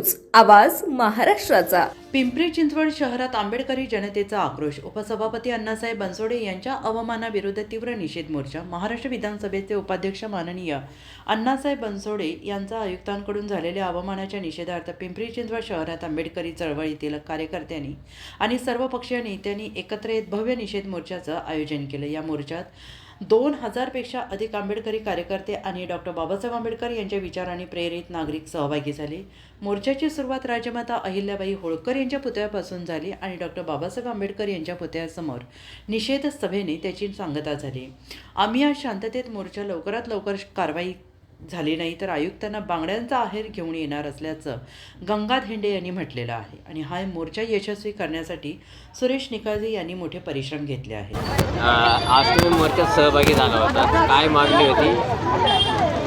News आवाज महाराष्ट्राचा. पिंपरी चिंचवड शहरात आंबेडकरी जनतेचा आक्रोश. उपसभापती अण्णासाहेब बनसोडे यांच्या अवमानाविरुद्ध तीव्र निषेध मोर्चा. महाराष्ट्र विधानसभेचे उपाध्यक्ष माननीय अण्णासाहेब बनसोडे यांचा आयुक्तांकडून झालेल्या अवमानाच्या निषेधार्थ पिंपरी चिंचवड शहरात आंबेडकरी चळवळीतील कार्यकर्त्यांनी आणि सर्वपक्षीय नेत्यांनी एकत्र येत भव्य निषेध मोर्चाचं आयोजन केलं. या मोर्चात दोन हजारपेक्षा अधिक आंबेडकरी कार्यकर्ते आणि डॉक्टर बाबासाहेब आंबेडकर यांच्या विचारांनी प्रेरित नागरिक सहभागी झाले. मोर्चाची सुरुवात राजमाता अहिल्याबाई होळकर यांच्या पुतळ्यापासून झाली आणि डॉक्टर बाबासाहेब आंबेडकर यांच्या पुतळ्यासमोर निषेध सभेने त्याची सांगता झाली. आम्ही आज शांततेत मोर्चा लवकरात लवकर कारवाई झाली नाही तर आयुक्तांना बांगड्यांचा आहेर घेऊन येणार असल्याचं गंगा धेंडे यांनी म्हटलेलं आहे. आणि हा मोर्चा यशस्वी करण्यासाठी सुरेश निकाळजे यांनी मोठे परिश्रम घेतले आहेत. आज तुम्ही मोर्चात सहभागी झाला होता. काय मागणी होती?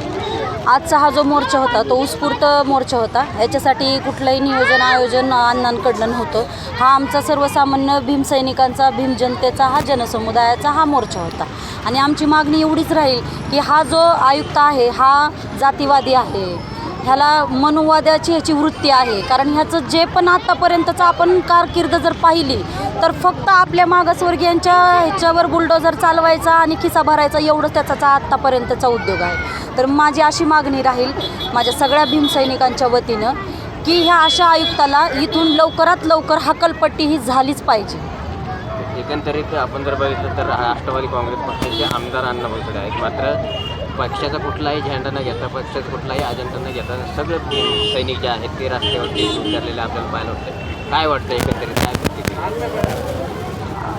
आजचा हा जो मोर्चा होता तो उत्स्फूर्त मोर्चा होता. याच्यासाठी कुठलंही नियोजन आयोजन अण्णांकडनं नव्हतं. हा आमचा सर्वसामान्य भीमसैनिकांचा भीम जनतेचा हा जनसमुदायाचा हा मोर्चा होता. आणि आमची मागणी एवढीच राहील की हा जो आयुक्त आहे हा जातीवादी आहे. ह्याला मनुवाद्याची ह्याची वृत्ती आहे. कारण ह्याचं जे पण आत्तापर्यंतचं आपण कारकीर्द जर पाहिली तर फक्त आपल्या मागासवर्गीयांच्या ह्याच्यावर बुलडोझर चालवायचा आणि खिसा भरायचा एवढंच त्याचा आत्तापर्यंतचा उद्योग आहे. तर माझी अशी मागणी राहील माझ्या सगळ्या भीमसैनिकांच्या वतीनं की ह्या अशा आयुक्ताला इथून लवकरात लवकर हकलपट्टी ही झालीच पाहिजे. एकंदरीत आपण जर बघितलं तर राष्ट्रवादी काँग्रेस पक्षाचे आमदार अण्णा आहेत. मात्र पक्षाचा कुठलाही झेंडा न घेता पक्षाचा कुठलाही अजेंडा न घेता सगळे सैनिक जे आहेत ते रस्त्यावरती उतरलेले आपल्याला पाहायला वाटतं काय वाटतं एकंदरीत? काय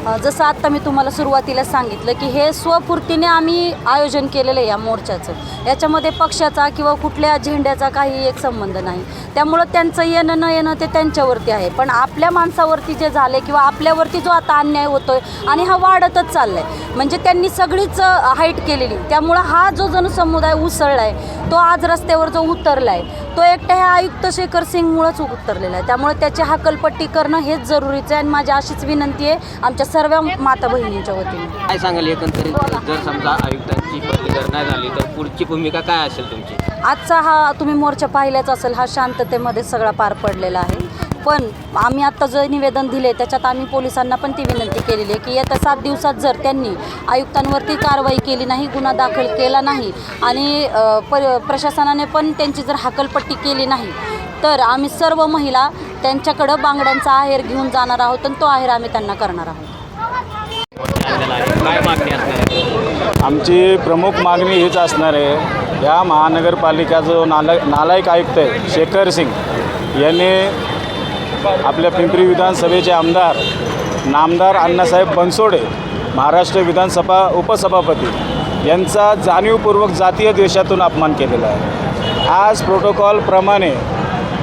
जसं आत्ता मी तुम्हाला सुरुवातीला सांगितलं की हे स्वपूर्तीने आम्ही आयोजन केलेलं आहे या मोर्चाचं. याच्यामध्ये पक्षाचा किंवा कुठल्या झेंड्याचा काही एक संबंध नाही. त्यामुळं त्यांचं येणं न येणं ते त्यांच्यावरती आहे. पण आपल्या माणसावरती जे झाले किंवा आपल्यावरती जो आता अन्याय होतोय आणि हा वाढतच चाललाय म्हणजे त्यांनी सगळीच हाईट केलेली. त्यामुळं हा जो जनसमुदाय उसळला आहे तो आज रस्त्यावर जो उतरला आहे तो एकट्या ह्या आयुक्त शेखर सिंगमुळंच उतरलेला आहे. त्यामुळे त्याची हकलपट्टी करणं हेच जरुरीचं आहे आणि माझी अशीच विनंती आहे आमच्या सर्व माता बहिणींच्या वतीने. काय सांगाल एकंदरीत? जर समजा आयुक्तांची बदली जर नाही झाली तर पुढची भूमिका काय असेल तुमची? आजचा हा तुम्ही मोर्चा पाहिलाच असेल हा शांततेमध्ये सगळा पार पडलेला आहे. पण आम्ही आत्ता जे निवेदन दिले त्याच्यात आम्ही पोलिसांना पण ती विनंती केलेली आहे की येत्या सात दिवसात जर त्यांनी आयुक्तांवरती कारवाई केली नाही गुन्हा दाखल केला नाही आणि प्रशासनाने पण त्यांची जर हाकलपट्टी केली नाही तर आम्ही सर्व महिला त्यांच्याकडं बांगड्यांचा आहेर घेऊन जाणार आहोत आणि तो आहेर आम्ही त्यांना करणार आहोत. आमची प्रमुख मागणी हीच असणार आहे. या महानगरपालिका जो नाला नालायक आयुक्त आहे शेखर सिंग यांनी आपल्या पिंपरी विधानसभेचे आमदार नामदार अण्णासाहेब बनसोडे महाराष्ट्र विधानसभा उपसभापती यांचा जाणीवपूर्वक जातीय द्वेषातून अपमान केलेला आहे. आज प्रोटोकॉलप्रमाणे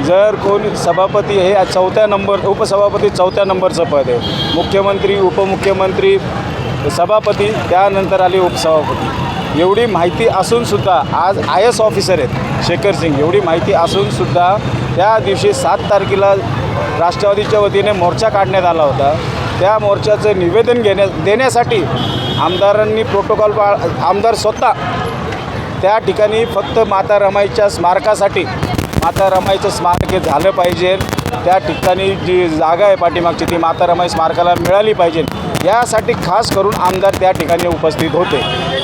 जर कोणी सभापती हे चौथ्या नंबर उपसभापती चौथ्या नंबरचं पद आहे. मुख्यमंत्री उपमुख्यमंत्री सभापती त्यानंतर आले उपसभापती. एवढी माहिती असूनसुद्धा आज आय एस ऑफिसर आहेत शेखर सिंग. एवढी माहिती असूनसुद्धा त्या दिवशी सात तारखेला राष्ट्रवादीच्या वतीने मोर्चा काढण्यात आला होता. त्या मोर्चाचं निवेदन घेण्या देण्यासाठी आमदारांनी प्रोटोकॉल पा आमदार स्वतः त्या ठिकाणी फक्त माता रमाईच्या स्मारकासाठी माता रमाईचं स्मारक हे झालं पाहिजे. त्या ठिकाणी जी जागा आहे पाठीमागची ती माता रमाई स्मारकाला मिळाली पाहिजे. यासाठी खास करून आमदार त्या ठिकाणी उपस्थित होते.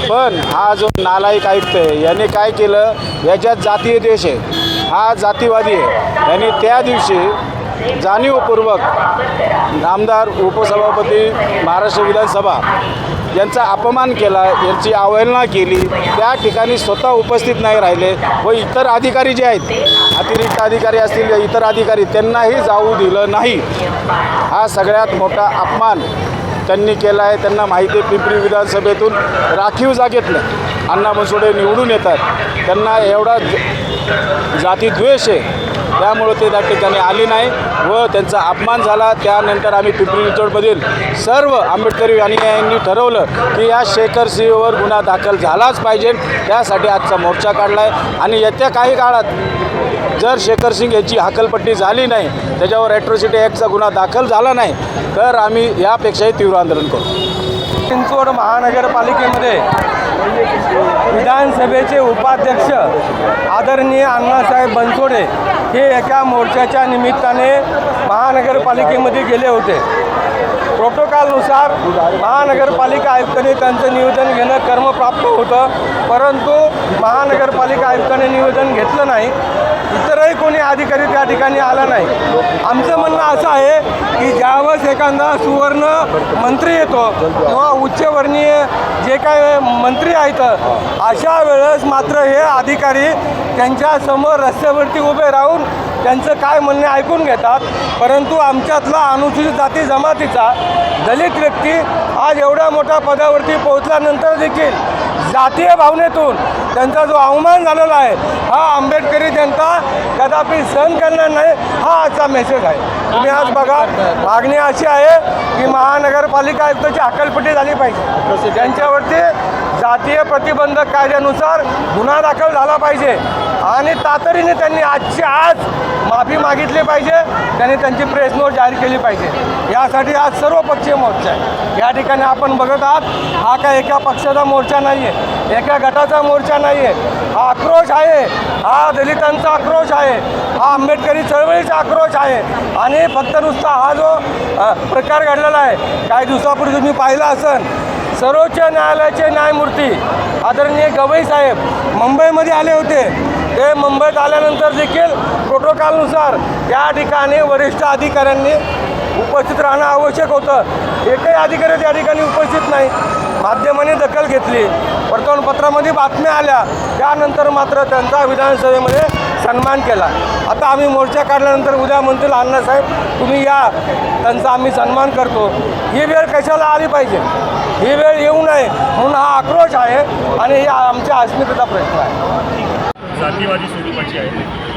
पण हा जो नालायक आयुक्त आहे याने काय केलं? याच्यात जातीय देश आहे हा जातीवादी आहे याने त्या दिवशी जाणीवपूर्वक आमदार उपसभापती महाराष्ट्र विधानसभा यांचा अपमान केला यांची अवहेलना केली. त्या ठिकाणी स्वतः उपस्थित नाही राहिले व इतर अधिकारी जे आहेत अतिरिक्त अधिकारी असतील इतर अधिकारी त्यांनाही जाऊ दिलं नाही. हा सगळ्यात मोठा अपमान त्यांनी केला आहे. त्यांना माहिती पिंपरी विधानसभेतून राखीव जागेतनं अण्णा बनसोडे निवडून येतात. त्यांना एवढा ज- जातीद्वेष आहे. त्यामुळं ते त्या ठिकाणी आले नाही व त्यांचा अपमान झाला. त्यानंतर आम्ही पिंपरी चिंचवडमधील सर्व आंबेडकरी अनुयायांनी ठरवलं की या शेखर सिंहवर गुन्हा दाखल झालाच पाहिजे. त्यासाठी आजचा मोर्चा काढला आहे आणि येत्या काही काळात जर शेखर सिंग याची हकलपट्टी झाली नाही त्याच्यावर ॲट्रोसिटी ॲक्टचा गुन्हा दाखल झाला नाही तर आम्ही यापेक्षाही तीव्र आंदोलन करू. चिंचवड महानगरपालिकेमध्ये विधानसभेचे उपाध्यक्ष आदरणीय अण्णासाहेब बनसोडे हे एका मोर्चाच्या निमित्ताने महानगरपालिकेमध्ये गेले होते. प्रोटोकॉलनुसार महानगरपालिका आयुक्ताने त्यांचं निवेदन घेणं कर्मप्राप्त होतं परंतु महानगरपालिका आयुक्ताने निवेदन घेतलं नाही. इतरही कोणी अधिकारी त्या ठिकाणी आला नाही. आमचं म्हणणं असं आहे की ज्यावेळेस एखादा सुवर्ण मंत्री येतो किंवा उच्चवर्णीय जे काय मंत्री आहेत अशा वेळेस मात्र हे अधिकारी त्यांच्यासमोर रस्त्यावरती उभे राहून त्यांचं काय म्हणणे ऐकून घेतात. परंतु आमच्यातला अनुसूचित जाती जमातीचा दलित व्यक्ती आज एवढ्या मोठ्या पदावरती पोहोचल्यानंतर देखील जातीय भावनेतून त्यांचा जो अवमान झालेला आहे हा आंबेडकरी जनता कदापि सहन करणार नाही हा आजचा मेसेज आहे. तुम्ही आज बघा मागणी अशी आहे की महानगरपालिका आयुक्ताची हकालपट्टी झाली पाहिजे. त्यांच्यावरती जातीय प्रतिबंधक कायद्यानुसार गुन्हा दाखल झाला पाहिजे. आणि तातडीने त्यांनी आजची आज माफी मागितली पाहिजे. त्यांनी त्यांची प्रेस नोट जाहीर केली पाहिजे. यासाठी आज सर्व पक्षीय मोर्चा आहे. या ठिकाणी आपण बघत आहात हा काय एका पक्षाचा मोर्चा नाही आहे एका गटाचा मोर्चा नाही आहे हा आक्रोश आहे. हा दलितांचा आक्रोश आहे. हा आंबेडकरी चळवळीचा आक्रोश आहे. आणि फक्त नुसता हा जो प्रकार घडलेला आहे काही दिवसापूर्वी तुम्ही पाहिला असेल सर्वोच्च न्यायालयाचे न्यायमूर्ती आदरणीय गवई साहेब मुंबईमध्ये आले होते. ते मुंबईत आल्यानंतर देखील प्रोटोकॉलनुसार या ठिकाणी वरिष्ठ अधिकाऱ्यांनी उपस्थित राहणं आवश्यक होतं. एकही अधिकारी त्या ठिकाणी उपस्थित नाही. माध्यमाने दखल घेतली. वर्तमानपत्रामध्ये बातम्या आल्या. त्यानंतर मात्र त्यांचा विधानसभेमध्ये सन्मान केला. आता आम्ही मोर्चा काढल्यानंतर उद्या म्हणतील अण्णासाहेब तुम्ही या. त्यांचा आम्ही सन्मान करतो. ही वेळ कशाला आली पाहिजे? ही वेळ येऊ नये म्हणून हा आक्रोश आहे आणि हे आमच्या अस्मितेचा प्रश्न आहे. जातीवादी स्वरूपाची आहे.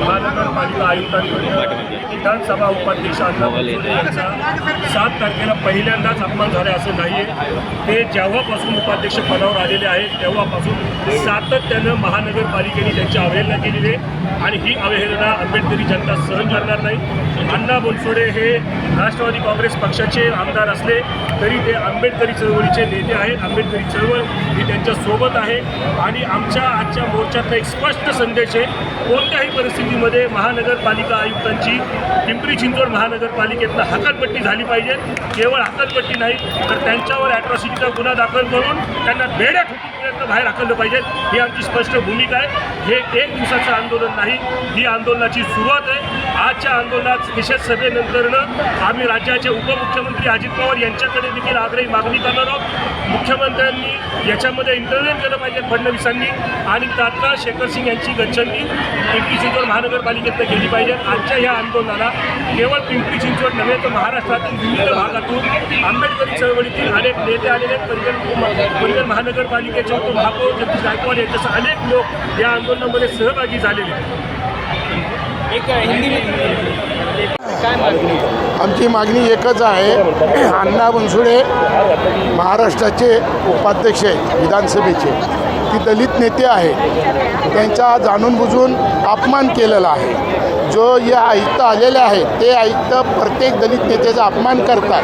महानगरपालिका आयुक्तांकडे विधानसभा उपाध्यक्ष सात तारखेला पहिल्यांदाच अपमान झाला असं नाही आहे ते जेव्हापासून उपाध्यक्ष पदावर आलेले आहेत तेव्हापासून सातत्यानं महानगरपालिकेने त्यांची अवहेलना केलेली आहे आणि ही अवहेलना आंबेडकरी जनता सहन करणार नाही. अण्णा बनसोडे हे राष्ट्रवादी काँग्रेस पक्षाचे आमदार असले तरी ते आंबेडकरी चळवळीचे नेते आहेत. आंबेडकरी चळवळ ही त्यांच्यासोबत आहे. आणि आमच्या आजच्या मोर्चातला एक स्पष्ट संदेश आहे कोणत्याही परिस्थितीमध्ये महानगरपालिका आयुक्तांची पिंपरी चिंचवड महानगरपालिकेतनं हकालपट्टी झाली पाहिजे. केवळ हकालपट्टी नाही तर त्यांच्यावर ॲट्रॉसिटीचा गुन्हा दाखल करून त्यांना बेड्या ठोकीपर्यंत बाहेर हाकललं पाहिजे. ही आमची स्पष्ट भूमिका आहे. हे एक दिवसाचं आंदोलन नाही ही आंदोलनाची सुरुवात आहे. आजच्या आंदोलनात निषेध सभेनंतरनं आम्ही राज्याचे उपमुख्यमंत्री अजित पवार यांच्याकडे देखील आग्रही मागणी करणार आहोत. मुख्यमंत्र्यांनी याच्यामध्ये इंटरव्ह्यन केलं पाहिजे फडणवीसांनी आणि तात्काळ शेखर सिंग यांची गच्छंती पिंपरी चिंचवड महानगरपालिकेतनं केली पाहिजे. आजच्या या आंदोलनाला केवळ पिंपरी चिंचवड नव्हे तर महाराष्ट्रातील विविध भागातून आंबेडकरी चळवळीतील अनेक नेते आलेले आहेत. परिगण परिगण महानगरपालिकेचे उपमहापौर जगदीश गायकवाड यांच्यासह अनेक लोक या आंदोलनामध्ये सहभागी झालेले. आहेत आमची मागणी एकच आहे. अण्णा बनसोडे महाराष्ट्राचे उपाध्यक्ष आहेत विधानसभेचे. ती दलित नेते आहेत. त्यांचा जाणून बुजून अपमान केलेला आहे. जो या आयुक्त आलेले आहेत ते आयुक्त प्रत्येक दलित नेत्याचा अपमान करतात.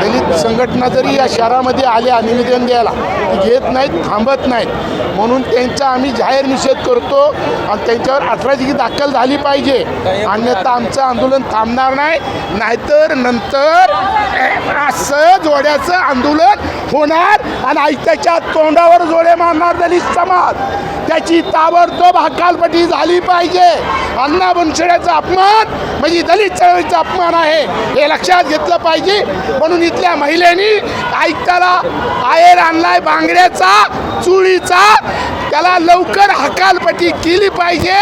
दलित संघटना जरी या शहरामध्ये आल्या निवेदन द्यायला ती घेत नाहीत थांबत नाहीत. म्हणून त्यांचा आम्ही जाहीर निषेध करतो आणि त्यांच्यावर अठराची दाखल झाली पाहिजे. अन्यथा आमचं आंदोलन थांबणार नाही. नाहीतर नंतर असं जोड्याचं आंदोलन होणार आणि आयुक्ताच्या तोंडावर जोडे मारणार दलित समाज. त्याची ताबडतोब हकालपट्टी झाली पाहिजे. अण्णा बनसोड्याचा अपमान म्हणजे दलित चळवळीचा अपमान आहे हे लक्षात घेतलं पाहिजे. म्हणून इथल्या महिलेनी ऐकताला आयर आणलाय बांगड्याचा चुळीचा. त्याला लवकर हकालपट्टी केली पाहिजे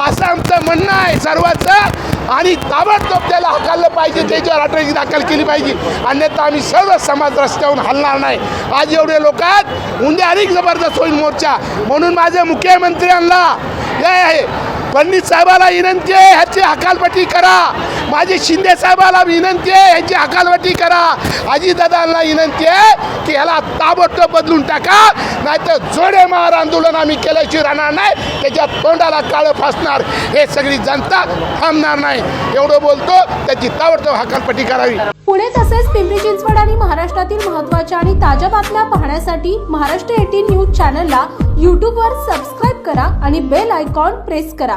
असं आमचं म्हणणं आहे सर्वांचं. आणि ताबडतोब त्याला हकाललं पाहिजे त्याच्यावर अटॅची दाखल केली पाहिजे. अन्यथा आम्ही सर्व समाज रस्त्यावरून हलणार नाही. आज एवढे लोक आहेत उद्या अधिक जबरदस्त होईल मोर्चा. म्हणून माझ्या मुख्यमंत्र्यांना हे आहे फडणवीस साहेबाला विनंती आहे ह्याची हकालपट्टी करा. माझी शिंदे साहेबाला विनंती आहे यांची हकालपट्टी करा. अजितदादांना विनंती आहे की ह्याला ताबडतोब बदलून टाका. नाहीतर जोडे मार आंदोलन आम्ही केल्याशिवाय राहणार नाही. त्याच्या तोंडाला काळं फासणार. हे सगळी जनता थांबणार नाही. एवढं बोलतो त्याची ताबडतोब हकालपट्टी करावी. पुणे तसेच पिंपरी चिंचवड आणि महाराष्ट्रातील महत्त्वाच्या आणि ताज्या बातम्या पाहण्यासाठी महाराष्ट्र एटीन न्यूज चॅनलला यूट्यूबवर सबस्क्राईब करा आणि बेल आयकॉन प्रेस करा.